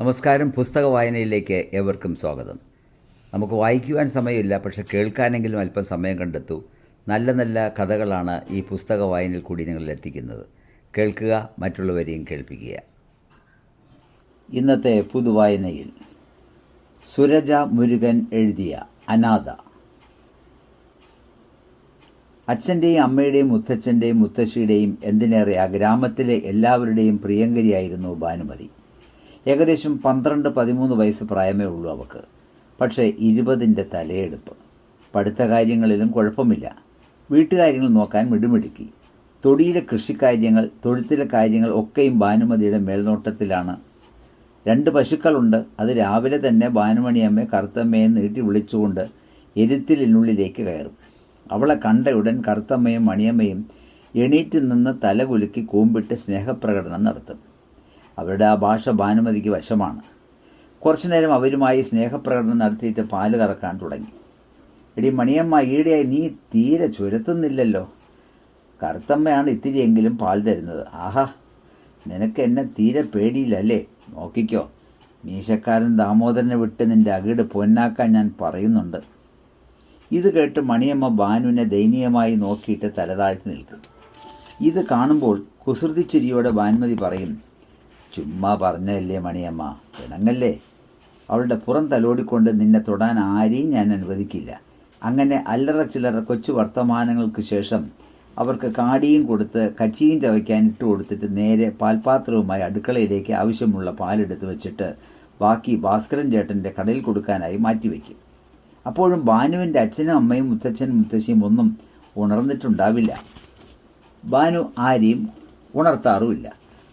നമസ്കാരം. പുസ്തക വായനയിലേക്ക് ഏവർക്കും സ്വാഗതം. നമുക്ക് വായിക്കുവാൻ സമയമില്ല പക്ഷെ കേൾക്കാനെങ്കിലും അല്പം സമയം കണ്ടെത്തു. നല്ല നല്ല കഥകളാണ് ഈ പുസ്തക വായനയിൽ കൂടി നിങ്ങളിൽ എത്തിക്കുന്നത്. കേൾക്കുക മറ്റുള്ളവരെയും കേൾപ്പിക്കുക. ഇന്നത്തെ പുതുവായനയിൽ സുരജ മുരുകൻ എഴുതിയ അനാഥ. അച്ഛന്റെയും അമ്മയുടെയും മുത്തച്ഛന്റെയും മുത്തശ്ശിയുടെയും എന്തിനേറെ ആ ഗ്രാമത്തിലെ എല്ലാവരുടെയും പ്രിയങ്കരിയായിരുന്നു ഭാനുമതി. ഏകദേശം പന്ത്രണ്ട് പതിമൂന്ന് വയസ്സ് പ്രായമേ ഉള്ളൂ അവൾക്ക് പക്ഷേ ഇരുപതിന്റെ തലയെടുപ്പ്. പഠിത്ത കാര്യങ്ങളിലും കുഴപ്പമില്ല. വീട്ടുകാര്യങ്ങൾ നോക്കാൻ മിടുമിടുക്കി. തൊടിയിലെ കൃഷിക്കാര്യങ്ങൾ തൊഴുത്തിലെ കാര്യങ്ങൾ ഒക്കെയും ഭാനുമതിയുടെ മേൽനോട്ടത്തിലാണ്. രണ്ട് പശുക്കളുണ്ട്. അത് രാവിലെ തന്നെ ഭാനുമണിയമ്മയെ കറുത്തമ്മയെ നീട്ടി വിളിച്ചുകൊണ്ട് എരുത്തിലിനുള്ളിലേക്ക് കയറും. അവളെ കണ്ട ഉടൻ കറുത്തമ്മയും മണിയമ്മയും എണീറ്റ് നിന്ന് തലകുലുക്കി കൂമ്പിട്ട് സ്നേഹപ്രകടനം നടത്തും. അവരുടെ ആ ഭാഷ ഭാനുമതിക്ക് വശമാണ്. കുറച്ചു നേരം അവരുമായി സ്നേഹപ്രകടനം നടത്തിയിട്ട് പാൽ കറക്കാൻ തുടങ്ങി. എടി മണിയമ്മ ഈടെയായി നീ തീരെ ചുരത്തുന്നില്ലല്ലോ. കറുത്തമ്മയാണ് ഇത്തിരിയെങ്കിലും പാൽ തരുന്നത്. ആഹാ നിനക്ക് എന്നെ തീരെ പേടിയില്ലല്ലേ? നോക്കിക്കോ മീശക്കാരൻ ദാമോദരനെ വിട്ട് നിന്റെ അകിട് പൊന്നാക്കാൻ ഞാൻ പറയുന്നുണ്ട്. ഇത് കേട്ട് മണിയമ്മ ബാനുവിനെ ദയനീയമായി നോക്കിയിട്ട് തലതാഴ്ത്തി നിൽക്കും ഇത് കാണുമ്പോൾ കുസൃതിച്ചിരിയോടെ ഭാനുമതി പറയും ചുമ്മാ പറഞ്ഞതല്ലേ മണിയമ്മ? പിണങ്ങല്ലേ? അവളുടെ പുറം തലോടിക്കൊണ്ട് നിന്നെ തൊടാൻ ആരെയും ഞാൻ അനുവദിക്കില്ല. അങ്ങനെ അല്ലറ ചില്ലറ കൊച്ചു വർത്തമാനങ്ങൾക്ക് ശേഷം അവർക്ക് കാടിയും കൊടുത്ത് കച്ചിയും ചവയ്ക്കാൻ ഇട്ട് കൊടുത്തിട്ട് നേരെ പാൽപാത്രവുമായി അടുക്കളയിലേക്ക് ആവശ്യമുള്ള പാലെടുത്ത് വെച്ചിട്ട് ബാക്കി ഭാസ്കരൻ ചേട്ടന്റെ കടയിൽ കൊടുക്കാനായി മാറ്റിവെക്കും അപ്പോഴും ഭാനുവിന്റെ അച്ഛനും അമ്മയും മുത്തച്ഛനും മുത്തശ്ശിയും ഒന്നും ഉണർന്നിട്ടുണ്ടാവില്ല. ബാനു ആരെയും ഉണർത്താറുമില്ല.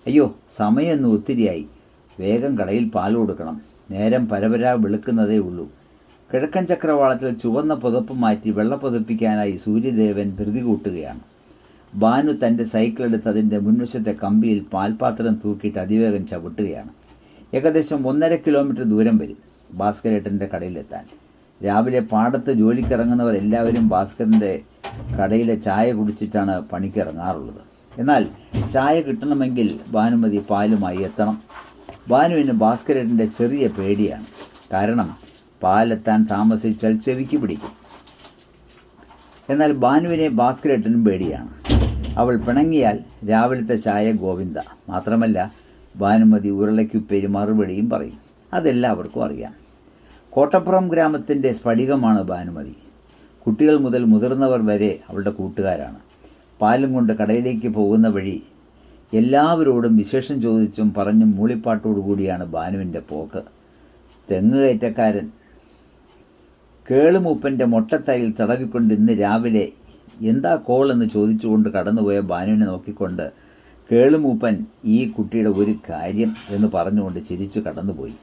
അയ്യോ സമയം ഇന്ന് ഒത്തിരിയായി. വേഗം കടയിൽ പാൽ കൊടുക്കണം. നേരം പരപരാ വെളുക്കുന്നതേ ഉള്ളൂ. കിഴക്കൻ ചക്രവാളത്തിൽ ചുവന്ന പുതപ്പ് മാറ്റി വെള്ള പുതപ്പിക്കാനായി സൂര്യദേവൻ ധൃതി കൂട്ടുകയാണ്. ഭാനു തന്റെ സൈക്കിളെടുത്ത് അതിന്റെ മുൻവശത്തെ കമ്പിയിൽ പാൽപാത്രം തൂക്കിയിട്ട് അതിവേഗം ചവിട്ടുകയാണ്. ഏകദേശം ഒന്നര കിലോമീറ്റർ ദൂരം വരും ഭാസ്കരേട്ടന്റെ കടയിലെത്താൻ. രാവിലെ പാടത്ത് ജോലിക്കിറങ്ങുന്നവർ എല്ലാവരും ഭാസ്കരന്റെ കടയിലെ ചായ കുടിച്ചിട്ടാണ് പണിക്കിറങ്ങാറുള്ളത്. എന്നാൽ ചായ കിട്ടണമെങ്കിൽ ഭാനുമതി പാലുമായി എത്തണം. ഭാനുവിന് ഭാസ്കരേട്ടന്റെ ചെറിയ പേടിയാണ്. കാരണം പാലെത്താൻ താമസിച്ചാൽ ചെവിക്ക് പിടിക്കും. എന്നാൽ ഭാനുവിനെ ഭാസ്കരേട്ടനും പേടിയാണ്. അവൾ പിണങ്ങിയാൽ രാവിലത്തെ ചായ ഗോവിന്ദ. മാത്രമല്ല ഭാനുമതി ഉരുളയ്ക്കുപ്പേരി മറുപടിയും പറയും. അതെല്ലാവർക്കും അറിയാം. കോട്ടപ്പുറം ഗ്രാമത്തിന്റെ സ്ഫടികമാണ് ഭാനുമതി. കുട്ടികൾ മുതൽ മുതിർന്നവർ വരെ അവളുടെ കൂട്ടുകാരാണ്. പാലും കൊണ്ട് കടയിലേക്ക് പോകുന്ന വഴി എല്ലാവരോടും വിശേഷം ചോദിച്ചും പറഞ്ഞും മൂളിപ്പാട്ടോടുകൂടിയാണ് ബാനുവിന്റെ പോക്ക്. തെങ്ങ് കയറ്റക്കാരൻ കേളുമൂപ്പന്റെ മൊട്ടത്തൈയിൽ തടവിക്കൊണ്ട് ഇന്ന് രാവിലെ എന്താ കോൾ എന്ന് ചോദിച്ചുകൊണ്ട് കടന്നുപോയ ബാനുവിനെ നോക്കിക്കൊണ്ട് കേളുമൂപ്പൻ ഈ കുട്ടിയുടെ ഒരു കാര്യം എന്ന് പറഞ്ഞുകൊണ്ട് ചിരിച്ചു കടന്നുപോയി.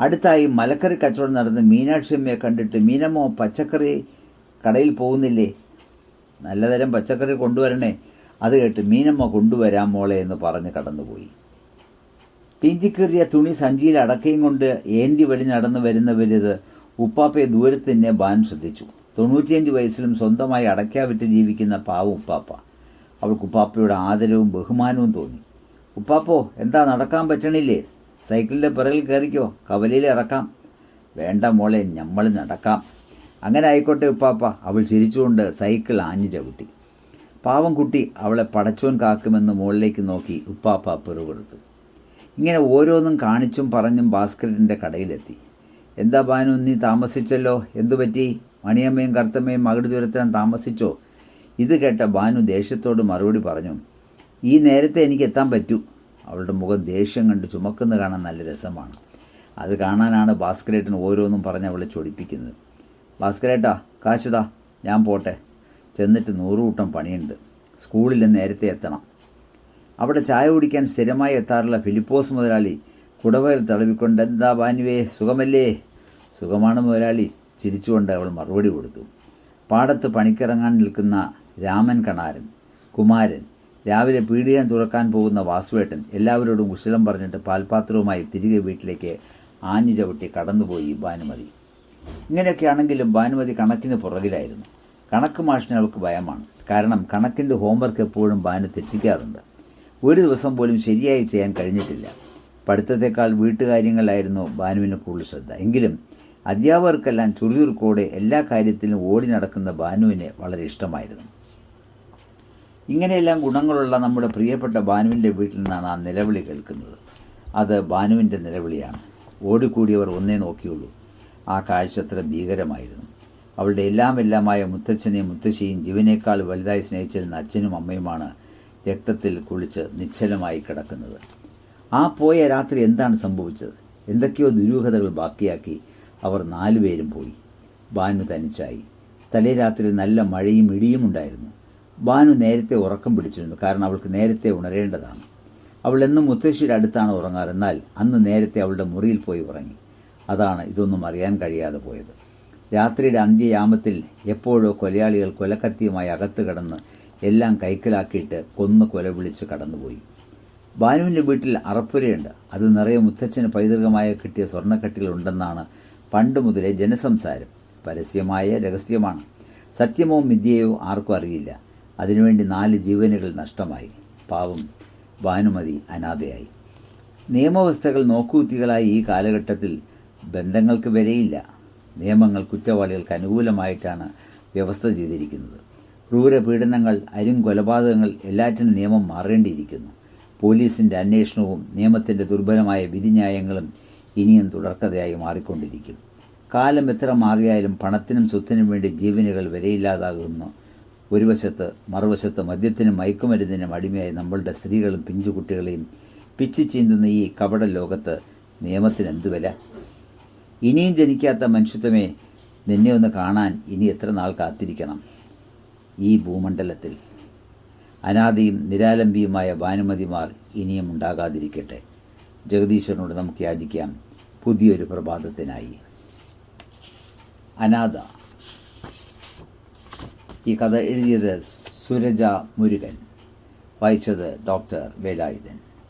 അടുത്തായി മലക്കറി കച്ചവടം നടന്ന് മീനാക്ഷി അമ്മയെ കണ്ടിട്ട് മീനമ്മോ പച്ചക്കറി കടയിൽ പോകുന്നില്ലേ? നല്ലതരം പച്ചക്കറി കൊണ്ടുവരണേ. അത് കേട്ട് മീനമ്മ കൊണ്ടുവരാം മോളെ എന്ന് പറഞ്ഞ് കടന്നുപോയി. പിഞ്ചിക്കേറിയ തുണി സഞ്ചിയിൽ അടക്കയും കൊണ്ട് ഏന്തി വഴി നടന്നു വരുന്നവരിത് ഉപ്പാപ്പയെ ദൂരത്ത് ബാൻ ശ്രദ്ധിച്ചു. തൊണ്ണൂറ്റിയഞ്ച് വയസ്സിലും സ്വന്തമായി അടയ്ക്കാ വിറ്റ് ജീവിക്കുന്ന പാവ ഉപ്പാപ്പ. അവൾക്ക് ഉപ്പാപ്പയുടെ ആദരവും ബഹുമാനവും തോന്നി. ഉപ്പാപ്പോ എന്താ നടക്കാൻ പറ്റണില്ലേ? സൈക്കിളിന്റെ പിറകിൽ കയറിക്കോ കവലയിൽ ഇറക്കാം. വേണ്ട മോളെ ഞമ്മൾ നടക്കാം. അങ്ങനെ ആയിക്കോട്ടെ ഉപ്പാപ്പ. അവൾ ചിരിച്ചുകൊണ്ട് സൈക്കിൾ ആഞ്ഞു ചവിട്ടി പാവം കുട്ടി അവളെ പടച്ചോൻ കാക്കുമെന്ന് മുകളിലേക്ക് നോക്കി ഉപ്പാപ്പ പിറുകൊടുത്തു ഇങ്ങനെ ഓരോന്നും കാണിച്ചും പറഞ്ഞും ഭാസ്കരന്റെ കടയിലെത്തി. എന്താ ബാനു നീ താമസിച്ചല്ലോ? എന്തു പറ്റി? മണിയമ്മയും കറുത്തമ്മയും മകട് ചുരത്താൻ താമസിച്ചോ? ഇത് കേട്ട ബാനു ദേഷ്യത്തോട് മറുപടി പറഞ്ഞു ഈ നേരത്തെ എനിക്ക് എത്താൻ പറ്റൂ. അവളുടെ മുഖം ദേഷ്യം കണ്ട് ചുമക്കുന്ന കാണാൻ നല്ല രസമാണ്. അത് കാണാനാണ് ഭാസ്കരേട്ടൻ ഓരോന്നും പറഞ്ഞ് അവളെ ചൊടിപ്പിക്കുന്നത്. ഭാസ്കരേട്ടാ കാശുതാ ഞാൻ പോട്ടെ. ചെന്നിട്ട് നൂറുകൂട്ടം പണിയുണ്ട്. സ്കൂളിൽ നേരത്തെ എത്തണം. അവിടെ ചായ കുടിക്കാൻ സ്ഥിരമായി എത്താറുള്ള ഫിലിപ്പോസ് മുതലാളി കുടവയൽ തടവിക്കൊണ്ട് എന്താ ബാനുവേ സുഖമല്ലേ? സുഖമാണ് മുതലാളി. ചിരിച്ചുകൊണ്ട് അവൾ മറുപടി കൊടുത്തു. പാടത്ത് പണിക്കിറങ്ങാൻ നിൽക്കുന്ന രാമൻ കണാരൻ കുമാരൻ രാവിലെ പീഡിയാൻ തുറക്കാൻ പോകുന്ന വാസുവേട്ടൻ എല്ലാവരോടും കുശലം പറഞ്ഞിട്ട് പാൽപാത്രവുമായി തിരികെ വീട്ടിലേക്ക് ആഞ്ഞു ചവിട്ടി കടന്നുപോയി ഭാനുമതി. ഇങ്ങനെയൊക്കെയാണെങ്കിലും ഭാനുമതി കണക്കിന് പുറകിലായിരുന്നു. കണക്ക് മാഷിന് അവൾക്ക് ഭയമാണ്. കാരണം കണക്കിന്റെ ഹോംവർക്ക് എപ്പോഴും ഭാനു തെറ്റിക്കാറുണ്ട്. ഒരു ദിവസം പോലും ശരിയായി ചെയ്യാൻ കഴിഞ്ഞിട്ടില്ല. പഠിത്തത്തെക്കാൾ വീട്ടുകാര്യങ്ങളിലായിരുന്നു ഭാനുവിന് കൂടുതൽ ശ്രദ്ധ. എങ്കിലും അധ്യാപകർക്കെല്ലാം ചുറുചുറുക്കോടെ എല്ലാ കാര്യത്തിലും ഓടി നടക്കുന്ന ഭാനുവിനെ വളരെ ഇഷ്ടമായിരുന്നു. ഇങ്ങനെയെല്ലാം ഗുണങ്ങളുള്ള നമ്മുടെ പ്രിയപ്പെട്ട ഭാനുവിന്റെ വീട്ടിൽ നിന്നാണ് ആ നിലവിളി കേൾക്കുന്നത്. അത് ഭാനുവിന്റെ നിലവിളിയാണ്. ഓടിക്കൂടിയവർ ഒന്നേ നോക്കിയുള്ളൂ. ആ കാഴ്ച അത്ര ഭീകരമായിരുന്നു. അവളുടെ എല്ലാം എല്ലാമായ മുത്തച്ഛനെയും മുത്തശ്ശിയും ജീവനേക്കാൾ വലുതായി സ്നേഹിച്ചിരുന്ന അച്ഛനും അമ്മയുമാണ് രക്തത്തിൽ കുളിച്ച് നിശ്ചലമായി കിടക്കുന്നത്. ആ പോയ രാത്രി എന്താണ് സംഭവിച്ചത്? എന്തൊക്കെയോ ദുരൂഹതകൾ ബാക്കിയാക്കി അവർ നാലുപേരും പോയി. ബാനു തനിച്ചായി. തലേ രാത്രി നല്ല മഴയും ഇടിയും ഉണ്ടായിരുന്നു. ബാനു നേരത്തെ ഉറക്കം പിടിച്ചിരുന്നു. കാരണം അവൾക്ക് നേരത്തെ ഉണരേണ്ടതാണ്. അവൾ എന്നും മുത്തശ്ശിയുടെ അടുത്താണ് ഉറങ്ങാറ്. എന്നാൽ അന്ന് നേരത്തെ അവളുടെ മുറിയിൽ പോയി ഉറങ്ങി. അതാണ് ഇതൊന്നും അറിയാൻ കഴിയാതെ പോയത്. രാത്രിയുടെ അന്ത്യയാമത്തിൽ എപ്പോഴോ കൊലയാളികൾ കൊലക്കത്തിയുമായി അകത്ത് കടന്ന് എല്ലാം കൈക്കലാക്കിയിട്ട് കൊന്ന് കൊല വിളിച്ച് കടന്നുപോയി. ബാനുവിന്റെ വീട്ടിൽ അറപ്പുരയുണ്ട്. അത് നിറയെ മുത്തച്ഛന് പൈതൃകമായ കിട്ടിയ സ്വർണക്കട്ടികളുണ്ടെന്നാണ് പണ്ട് മുതലേ ജനസംസാരം. പരസ്യമായ രഹസ്യമാണ്. സത്യമോ മിഥ്യയോ ആർക്കും അറിയില്ല. അതിനുവേണ്ടി നാല് ജീവനുകൾ നഷ്ടമായി. പാവം ഭാനുമതി അനാഥയായി. നിയമവ്യവസ്ഥകൾ നോക്കുത്തികളായി ഈ കാലഘട്ടത്തിൽ ബന്ധങ്ങൾക്ക് വിലയില്ല. നിയമങ്ങൾ കുറ്റവാളികൾക്ക് അനുകൂലമായിട്ടാണ് വ്യവസ്ഥ ചെയ്തിരിക്കുന്നത്. ക്രൂരപീഡനങ്ങൾ അരും കൊലപാതകങ്ങൾ എല്ലാറ്റിനും നിയമം മാറേണ്ടിയിരിക്കുന്നു. പോലീസിന്റെ അന്വേഷണവും നിയമത്തിന്റെ ദുർബലമായ വിധിന്യായങ്ങളും ഇനിയും തുടർക്കഥയായി മാറിക്കൊണ്ടിരിക്കും. കാലം എത്ര മാറിയാലും പണത്തിനും സ്വത്തിനും വേണ്ടി ജീവനുകൾ വിലയില്ലാതാകുന്നു. ഒരു വശത്ത് മറുവശത്ത് മദ്യത്തിനും മയക്കുമരുന്നിനും അടിമയായി നമ്മളുടെ സ്ത്രീകളും പിഞ്ചുകുട്ടികളെയും പിച്ചു ചീന്തുന്ന ഈ കപട ലോകത്ത് നിയമത്തിന് എന്തു വില? ഇനിയും ജനിക്കാത്ത മനുഷ്യത്വമേ നിന്നെ ഒന്ന് കാണാൻ ഇനി എത്ര നാൾ കാത്തിരിക്കണം? ഈ ഭൂമണ്ഡലത്തിൽ അനാദിയും നിരാലംബിയുമായ ഭാനുമതിമാർ ഇനിയും ഉണ്ടാകാതിരിക്കട്ടെ. ജഗദീശ്വരനോട് നമുക്ക് യാചിക്കാം പുതിയൊരു പ്രഭാതത്തിനായി. അനാഥ. ഈ കഥ എഴുതിയത് സുരജ മുരുകൻ. വായിച്ചത് ഡോക്ടർ വേലായുധൻ.